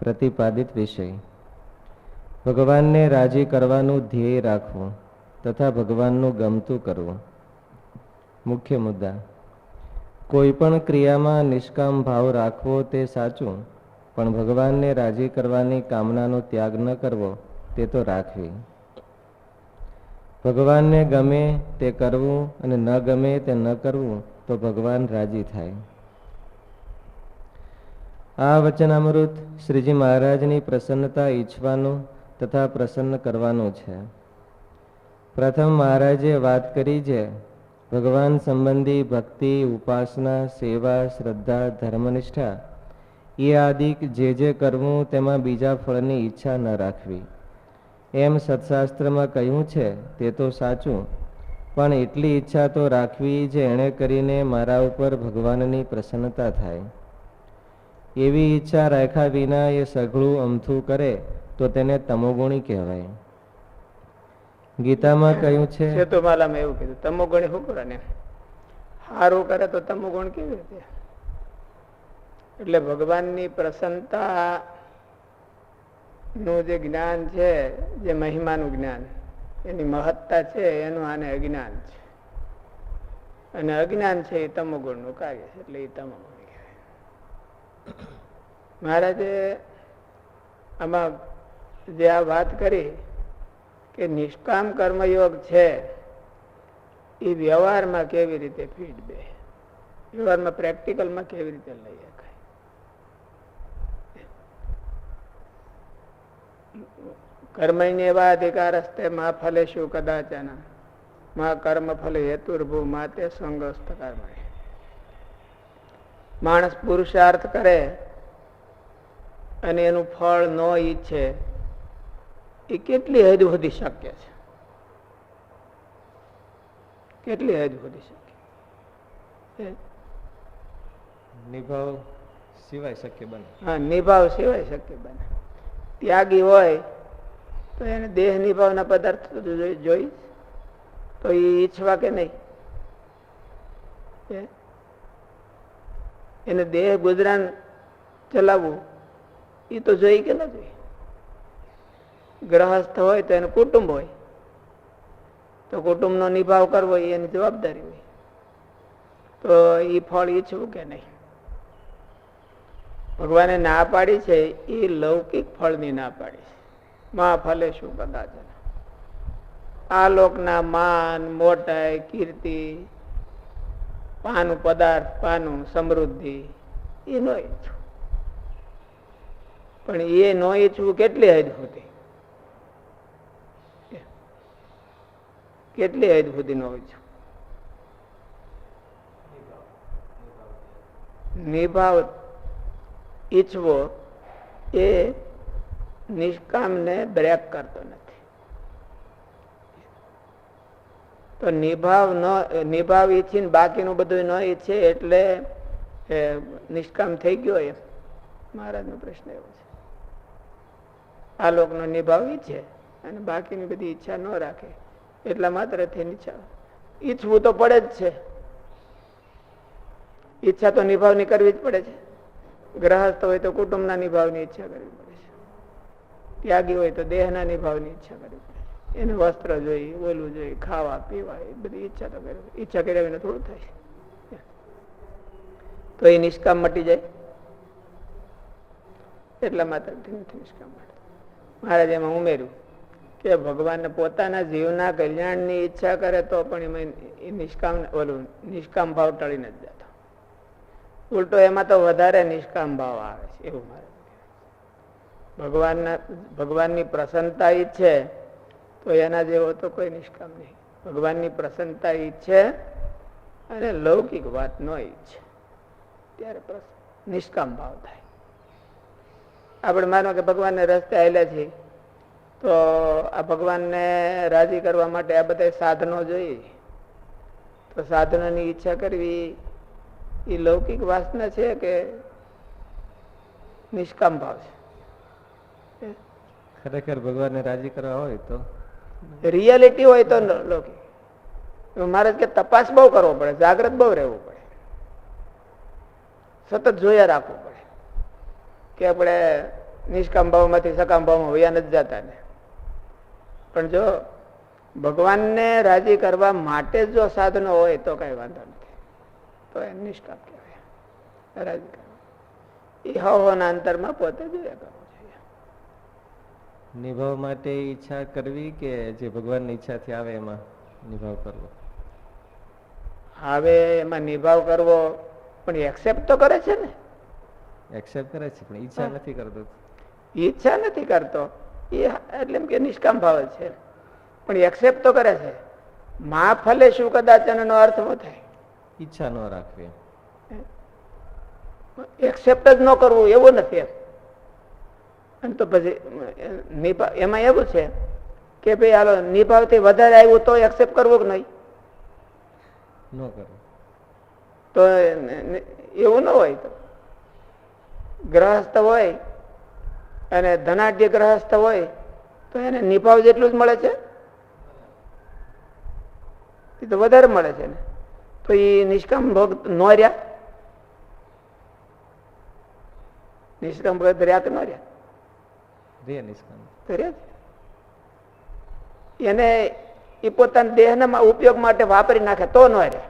પ્રતિપાદિત વિષય. ભગવાનને રાજી કરવાનું ધ્યેય રાખવું તથા ભગવાનનું ગમતું કરવું. મુખ્ય મુદ્દા. કોઈ પણ ક્રિયામાં નિષ્કામ ભાવ રાખવો તે સાચું, પણ ભગવાનને રાજી કરવાની કામનાનો ત્યાગ ન કરવો તે તો રાખવી. ભગવાનને ગમે તે કરવું અને ન ગમે તે ન કરવું તો ભગવાન રાજી થાય. આ વચનામૃત શ્રીજી મહારાજની પ્રસન્નતા ઈચ્છવાનું તથા પ્રસન્ન કરવાનું છે. પ્રથમ મહારાજે વાત કરી છે ભગવાન સંબંધી ભક્તિ, ઉપાસના, સેવા, શ્રદ્ધા, ધર્મનિષ્ઠા, એ આદિ જે જે કરવું તેમાં બીજા ફળની ઈચ્છા ન રાખવી. એમ સત્શાસ્ત્રમાં કહ્યું છે, તે તો સાચું, પણ એટલી ઈચ્છા તો રાખવી જે એણે કરીને મારા ઉપર ભગવાનની પ્રસન્નતા થાય. એવી ઈચ્છા રાખ્યા વિના એ સઘળું અમથું કરે, તો તેને તમોગુણી કહેવાય. ગીતામાં કહ્યું છે, સેતુમાલામાં એવું કીધું તમો ને? સારું કરે તો તમો ગુણ કેવી રીતે? એટલે ભગવાનની પ્રસન્નતા નું જે જ્ઞાન છે, જે મહિમાનું જ્ઞાન, એની મહત્તા છે, એનું આને અજ્ઞાન છે. અને અજ્ઞાન છે એ તમોગુણનું કાર્ય છે, એટલે એ તમોગુણ. મહારાજે આમાં જે આ વાત કરી કે નિષ્કામ કર્મયોગ છે, એ વ્યવહારમાં કેવી રીતે ફીટ બે? વ્યવહારમાં પ્રેક્ટિકલમાં કેવી રીતે લઈ શકાય? કર્મણ્ય એવા અધિકાર હસ્તે મા ફલે શું કદાચ કદાચન, મા કર્મ ફલે હેતુર્ભૂ માતે સંગસ્ત કર્મણી માણસ પુરુષાર્થ કરે અને એનું ફળ ન ઈચ્છે એ કેટલી હદ વધી શક્ય છે? કેટલી હદ વધી શક્ય? નિભાવ સિવાય શક્ય બને. હા નિભાવ સિવાય શક્ય બને. ત્યાગી હોય તો એને દેહ નિભાવના પદાર્થ જોઈ તો એ ઈચ્છવા કે નહીં? એને દેહ ગુજરાન ચલાવવું એ તો જોઈ કે ન જોઈ. ગ્રહસ્થ હોય તો એનું કુટુંબ હોય. તો કુટુંબનો નિભાવ કરવો એ એની જવાબદારી હોય. તો એ ફળ ઈચ્છવું કે નહીં? ભગવાને ના પાડી છે એ લૌકિક ફળની ના પાડી છે. માં ફલે શું કદાચ આ લોકના માન મોટાઈ કીર્તિ પાનું પદાર્થ, પાનું સમૃદ્ધિ, એ નો ઈચ્છું પણ એ નો ઈચ્છવું કેટલી હદ કેટલી હદ સુધી નો ઈચ્છું નિભાવ ઈચ્છવો એ નિષ્કામને બ્રેક કરતો નથી. તો નિભાવ ન, નિભાવ ઈચ્છીને બાકીનું બધું ન ઈચ્છે એટલે નિષ્કામ થઈ ગયો એમ. મહારાજનો પ્રશ્ન એવો છે. આ લોકનો નિભાવ ઈચ્છે અને બાકીની બધી ઈચ્છા ન રાખે. એટલા માત્રથી ઈચ્છા. ઈચ્છવું તો પડે જ છે. ઈચ્છા તો નિભાવની કરવી જ પડે છે. ગ્રહસ્થ હોય તો કુટુંબના નિભાવની ઈચ્છા કરવી પડે છે. ત્યાગી હોય તો દેહના નિભાવની ઈચ્છા કરવી પડે એને વસ્ત્ર જોઈ ઓલું જોઈ ખાવા, પીવા, એ બધી ઈચ્છા તો કરવી ઈચ્છા કર્યા વિના થોડું થાય. તો એ નિષ્કામ મટી જાય. એટલા માત્ર નિષ્કામ મળે મહારાજ એમાં ઉમેર્યું કે ભગવાન પોતાના જીવના કલ્યાણની ઈચ્છા કરે તો પણ એમાં એ નિષ્કામ ઓલું નિષ્કામ ભાવ ટળીને નથી જતો. ઉલટો એમાં તો વધારે નિષ્કામ ભાવ આવે છે, એવું મારે ભગવાનના ભગવાનની પ્રસન્નતા ઈચ્છે તો એના જેવો તો કોઈ નિષ્કામ નહીં. ભગવાનની પ્રસન્નતા ઈચ્છે અને લૌકિક વાત ન ઈચ્છે. ત્યારે નિષ્કામ ભાવ થાય. આપણે માનો કે ભગવાનને રસ્તે આવેલા છે તો આ ભગવાનને રાજી કરવા માટે આ બધા સાધનો જોઈએ. તો સાધનોની ઈચ્છા કરવી એ લૌકિક વાસના છે કે નિષ્કામ ભાવ છે? ખરેખર ભગવાનને રાજી કરવા હોય તો રિયાલિટી હોય તો મહારાજ કે તપાસ બહુ કરવો પડે, જાગ્રત બહુ રહેવું પડે. સતત જોયા રાખવું પડે. કે આપણે નિષ્કામ ભાવમાંથી સકામ ભાવમાં વયા નથી જતા ને. પણ જો ભગવાનને રાજી કરવા માટે જો સાધનો હોય તો કઈ વાંધો નથી. તો એ નિષ્કામ કહેવાય. રાજી કરવા. એ હવના અંતરમાં પોતે જોયા જોઈએ નિભાવ માટે ઈચ્છા કરવી કે જે ભગવાનની ઈચ્છાથી આવે એમાં નિભાવ કરવો? હવે એમાં નિભાવ કરવો પણ એક્સેપ્ટ તો કરે છે ને. એક્સેપ્ટ કરે છે પણ ઈચ્છા નથી કરતો. ઈચ્છા નથી કરતો. એ એટલે એમ કે નિષ્કામ ભાવ છે. પણ એક્સેપ્ટ તો કરે છે. મા ફલે શું કદાચ એનો અર્થ શું થાય. ઈચ્છા ન રાખવી. એક્સેપ્ટ જ ન કરવું એવું નથી એમ. અને તો પછી નિભાવ એમાં એવું છે કે ભાઈ હાલો નિભાવથી વધારે આવ્યું તો એક્સેપ્ટ કરવું કે નહીં? ન કરવું. તો એવું ન હોય તો. ગ્રહસ્થ હોય અને ધનાઢ્ય ગ્રહસ્થ હોય તો એને નિભાવ જેટલું જ મળે છે? એ તો વધારે મળે છે ને. તો એ નિષ્કામ ભક્ત નો રહ્યા? નિષ્કામ ભગત રહ્યા તો ન રહ્યા? રે એને એ પોતાના દેહના ઉપયોગ માટે વાપરી નાખે તો ન રહે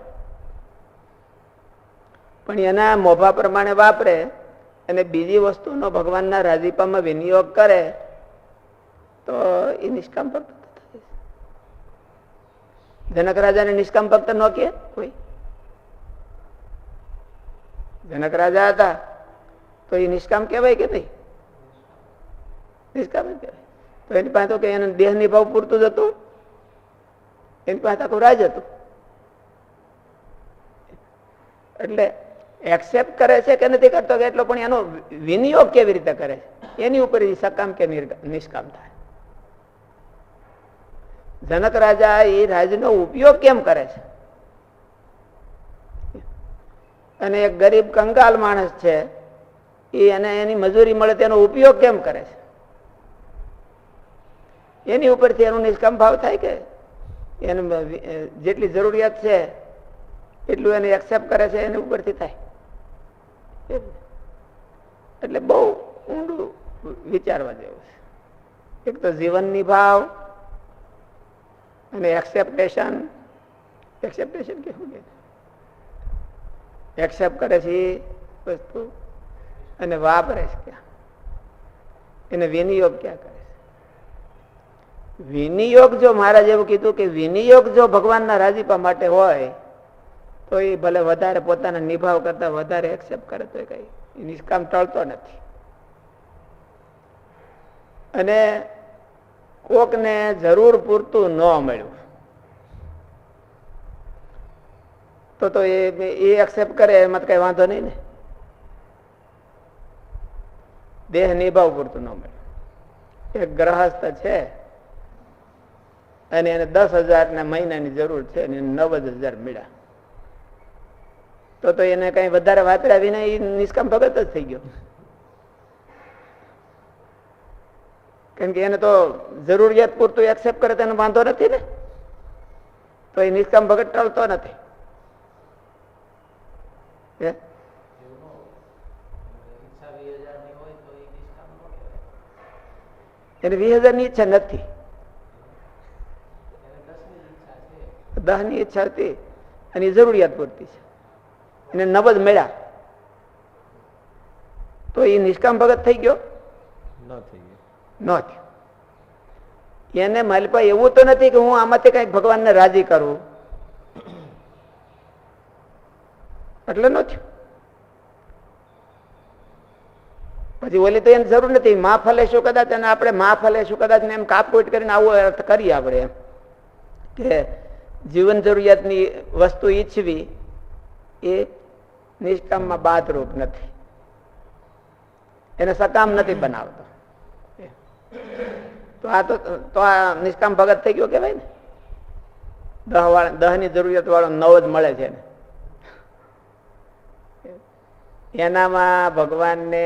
પણ એના મોભા પ્રમાણે વાપરે અને બીજી વસ્તુનો ભગવાનના રાજીપામાં વિનિયોગ કરે તો એ નિષ્કામ ભક્ત. જનક રાજાને નિષ્કામ ભક્ત ન કે કોઈ જનક રાજા હતા તો એ નિષ્કામ કહેવાય કે નહીં નિષ્કામ તો એની પાસે તો કે એને દેહ નિભાવ પૂરતું જ હતું. એની પાસે આખું રાજ હતું. એટલે એક્સેપ્ટ કરે છે કે નથી કરતો કે એટલો પણ એનો વિનિયોગ કેવી રીતે કરે છે? એની ઉપર સકામ કે નિષ્કામ થાય. જનક રાજા એ રાજનો ઉપયોગ કેમ કરે છે? અને એક ગરીબ કંગાલ માણસ છે, એ એને એની મજૂરી મળે તેનો ઉપયોગ કેમ કરે છે? એની ઉપરથી એનું નિષ્કામ ભાવ થાય કે એને જેટલી જરૂરિયાત છે, એટલું એને એક્સેપ્ટ કરે છે, એની ઉપરથી થાય. એટલે બહુ ઊંડું વિચારવા જેવું છે. એક તો જીવનની ભાવ અને એક્સેપ્ટેશન એક્સેપ્ટેશન કેવું કે? એક્સેપ્ટ કરે છે વસ્તુ. અને વાપરે છે ક્યાં? એને વિનિયોગ ક્યાં કરે? વિનિયોગ જો મહારાજ એવું કીધું કે વિનિયોગ જો ભગવાનના રાજીપા માટે હોય, તો એ ભલે વધારે પોતાના નિભાવ કરતા વધારે એક્સેપ્ટ કરે તો કઈ. એ નિષ્કામ ટળતો નથી. અને કોકને જરૂર પૂરતું ન મળ્યું. તો તો એ એ એક્સેપ્ટ કરે, એમાં કઈ વાંધો નહીં ને. દેહ નિભાવ પૂરતું ન મળ્યું એક ગ્રહસ્થ છે અને એને દસ હજારના મહિનાની જરૂર છે અને નવ હજાર મળ્યા. તો તો એને કઈ વધારે વાતરા વિના એ નિષ્કામ ભગત જ થઈ ગયો. કેમ કે એને તો જરૂરિયાત પૂરતું એક્સેપ્ટ કરે તેનો વાંધો નથી ને. તો એ નિષ્કામ ભગત ટળતો નથી? એને વીસ હજારની ઈચ્છા નથી. દહની ઈચ્છા હતી અને જરૂરિયાત પૂરતી છે. એને નવ મળ્યા. તો એ નિષ્કામ ભગત થઈ ગયો? ન થઈ ગયું. ન થયો. એને માલપા એવું તો નથી કે હું આમાંથી કંઈક ભગવાનને રાજી કરું. એટલે ન થયું. પછી ઓલી તો એને જરૂર નથી. મા ફલે શું કદાચ અને આપણે મા ફલે શું કદાચ ને એમ કાપકૂટ કરીને આવો અર્થ કરીએ આપણે એમ. કે જીવન જરૂરિયાતની વસ્તુ ઈચ્છવી એ નિષ્કામમાં બાદરૂપ નથી. એને સકામ નથી બનાવતો. તો આ તો આ નિષ્કામ ભગત થઈ ગયો કેવાય ને? દહ વાળા ની જરૂરિયાત વાળો નવ જ મળે છે એનામાં ભગવાનને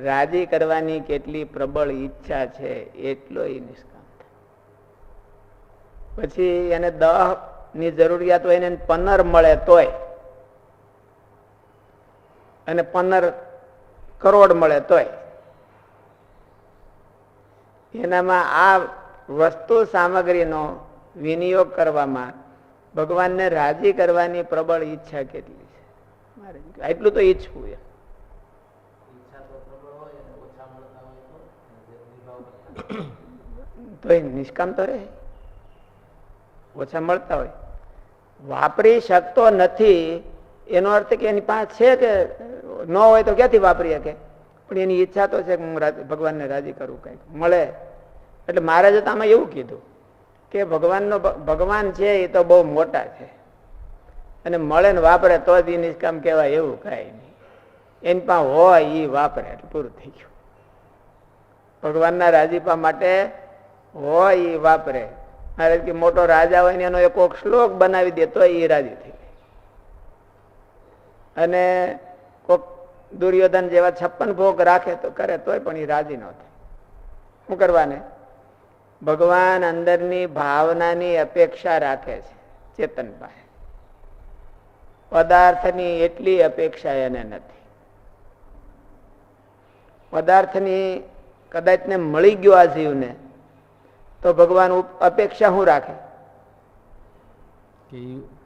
રાજી કરવાની કેટલી પ્રબળ ઈચ્છા છે, એટલો એ નિષ્કામ પછી એને દહ ની જરૂરિયાત હોય એને પનર મળે તોય. અને પંદર કરોડ મળે તોય. એનામાં આ વસ્તુ સામગ્રીનો વિનિયોગ કરવામાં ભગવાનને રાજી કરવાની પ્રબળ ઈચ્છા કેટલી છે? એટલું તો ઈચ્છવું એમ. તો એ નિષ્કામ તો રહે. ઓછા મળતા હોય. વાપરી શકતો નથી, એનો અર્થ કે એની પાસે છે કે ન હોય તો ક્યાંથી વાપરી શકે? પણ એની ઈચ્છા તો છે કે હું ભગવાનને રાજી કરું કંઈક, મળે. એટલે મહારાજે તો આમાં એવું કીધું કે ભગવાનનો ભગવાન છે એ તો બહુ મોટા છે. અને મળે ને વાપરે તો જ એ નિષ્કામ કહેવાય એવું કાંઈ નહીં. એની પાસે હોય એ વાપરે, એટલે પૂરું થઈ ગયું. ભગવાનના રાજીપા માટે હોય એ વાપરે. મારે કે મોટો રાજા હોય ને એનો એક શ્લોક બનાવી દે તો એ રાજી થઈ અને કોક દુર્યોધન જેવા છપ્પન ભોગ રાખે તો કરે, તોય પણ એ રાજી ન થાય. શું કરવાને? ભગવાન અંદરની ભાવનાની અપેક્ષા રાખે છે, ચેતન પાસે. પદાર્થની એટલી અપેક્ષા એને નથી. પદાર્થની કદાચ ને મળી ગયો આ જીવને તો ભગવાન અપેક્ષા શું રાખે.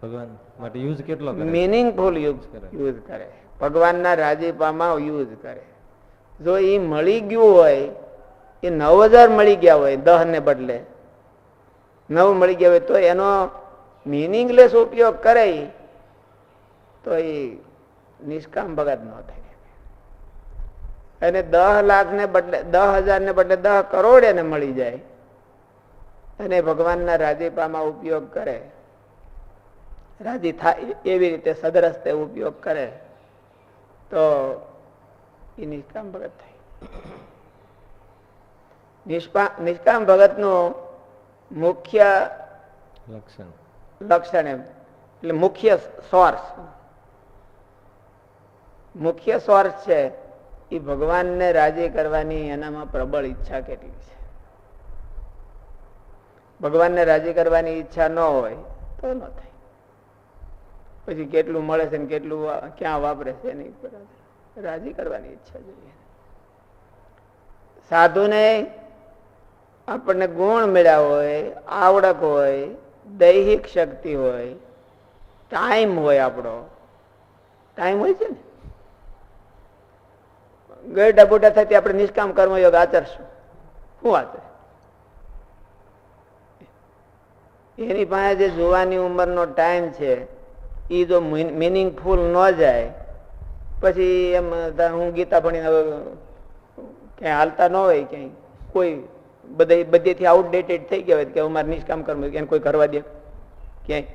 ભગવાન માટે યુઝ કેટલો મિનિંગફુલ યુઝ કરે. યુઝ કરે. ભગવાનના રાજીપામાં યુઝ કરે. જો એ મળી ગયું હોય એ નવ હજાર મળી ગયા હોય દહ ને બદલે નવ મળી ગયા હોય તો એનો મિનિંગલેસ ઉપયોગ કરે તો એ નિષ્કામ ભગત ન થાય. અને દહ લાખ ને બદલે દહ હજાર ને બદલે દહ કરોડ એને મળી જાય. અને ભગવાનના રાજીપામાં ઉપયોગ કરે. રાજી થાય એવી રીતે સદરસ્તે ઉપયોગ કરે તો એ નિષ્કામ ભગત થાય. નિષ્કામ ભગતનું મુખ્ય લક્ષણ. લક્ષણ એમ. એટલે મુખ્ય સોર્સ. મુખ્ય સોર્સ છે એ ભગવાનને રાજી કરવાની એનામાં પ્રબળ ઈચ્છા કેટલી છે? ભગવાનને રાજી કરવાની ઈચ્છા ન હોય તો ન થાય. પછી કેટલું મળે છે ને કેટલું ક્યાં વાપરે છે એની રાજી કરવાની ઈચ્છા જોઈએ. સાધુને આપણને ગુણ મળ્યા હોય આવડત હોય, દૈહિક શક્તિ હોય, ટાઈમ હોય આપણો. ટાઈમ હોય છે ને? ગરડા બોટા થતી આપણે નિષ્કામ કર્મયોગ આચરશું. શું આચરે? એની પાસે જે જોવાની ઉંમરનો ટાઈમ છે એ જો મિનિંગફુલ ન જાય, પછી એમ હું ગીતા ભણીને ક્યાંય હાલતા ન હોય ક્યાંય, કોઈ બધા બધેથી આઉટડેટેડ થઈ ગયા હોય કે અમારે નિષ્કામ કર્મ એને કોઈ કરવા દે, ક્યાંય.